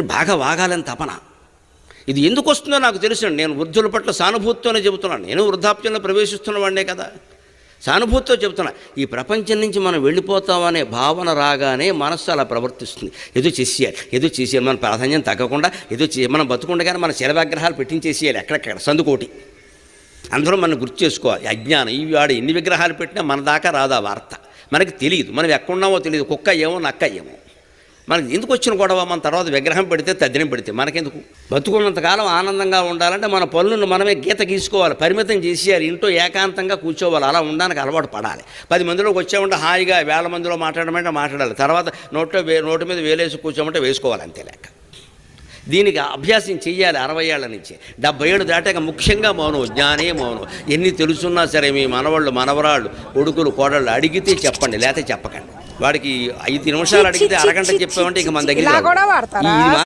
బాగా వాగాలని తపన. ఇది ఎందుకు వస్తుందో నాకు తెలుసు. నేను వృద్ధుల పట్ల సానుభూతితోనే చెబుతున్నాను నేను వృద్ధాప్యంలో ప్రవేశిస్తున్న వాడినే కదా. సానుభూతితో చెబుతున్నా. ఈ ప్రపంచం నుంచి మనం వెళ్ళిపోతామనే భావన రాగానే మనస్సు అలా ప్రవర్తిస్తుంది. ఏదో చేసేయాలి. ఏదో చేసేయాలి. మన ప్రాధాన్యం తగ్గకుండా ఏదో చే మనం బతుకుండగానే మన శిలవాగ్రహాలు పెట్టించేసేయాలి. ఎక్కడెక్కడ? సందుకోటి. అందరూ మనం గుర్తు చేసుకోవాలి. అజ్ఞానం. ఈ వాడు ఎన్ని విగ్రహాలు పెట్టినా మన దాకా రాదా వార్త. మనకి తెలియదు. మనం ఎక్కడున్నామో తెలియదు. కుక్క ఏమో నక్క ఏమో. మనకి ఎందుకు వచ్చిన గొడవ? మన తర్వాత విగ్రహం పెడితే తద్దినం పెడితే. మనకెందుకు? బతుకున్నంతకాలం ఆనందంగా ఉండాలంటే మన పనులను మనమే గీత గీసుకోవాలి పరిమితం చేసేయాలి ఇంట్లో ఏకాంతంగా కూర్చోవాలి అలా ఉండడానికి అలవాటు పడాలి. పది మందిలోకి వచ్చామంటే హాయిగా వేల మందిలో మాట్లాడమంటే మాట్లాడాలి. తర్వాత నోట్లో వే నోటి మీద వేలేసి కూర్చోమంటే వేసుకోవాలి అంతే లెక్క. దీనికి అభ్యాసం చెయ్యాలి అరవై ఏళ్ళ నుంచి. డెబ్బై ఏళ్ళు దాటాక ముఖ్యంగా మౌనం జ్ఞానే మౌనం. ఎన్ని తెలుసున్నా సరే మీ మనవాళ్ళు మనవరాళ్ళు కొడుకులు కోడళ్ళు అడిగితే చెప్పండి లేకపోతే చెప్పకండి. వాడికి ఐదు నిమిషాలు అడిగితే అరగంట చెప్పామంటే ఇక మన దగ్గర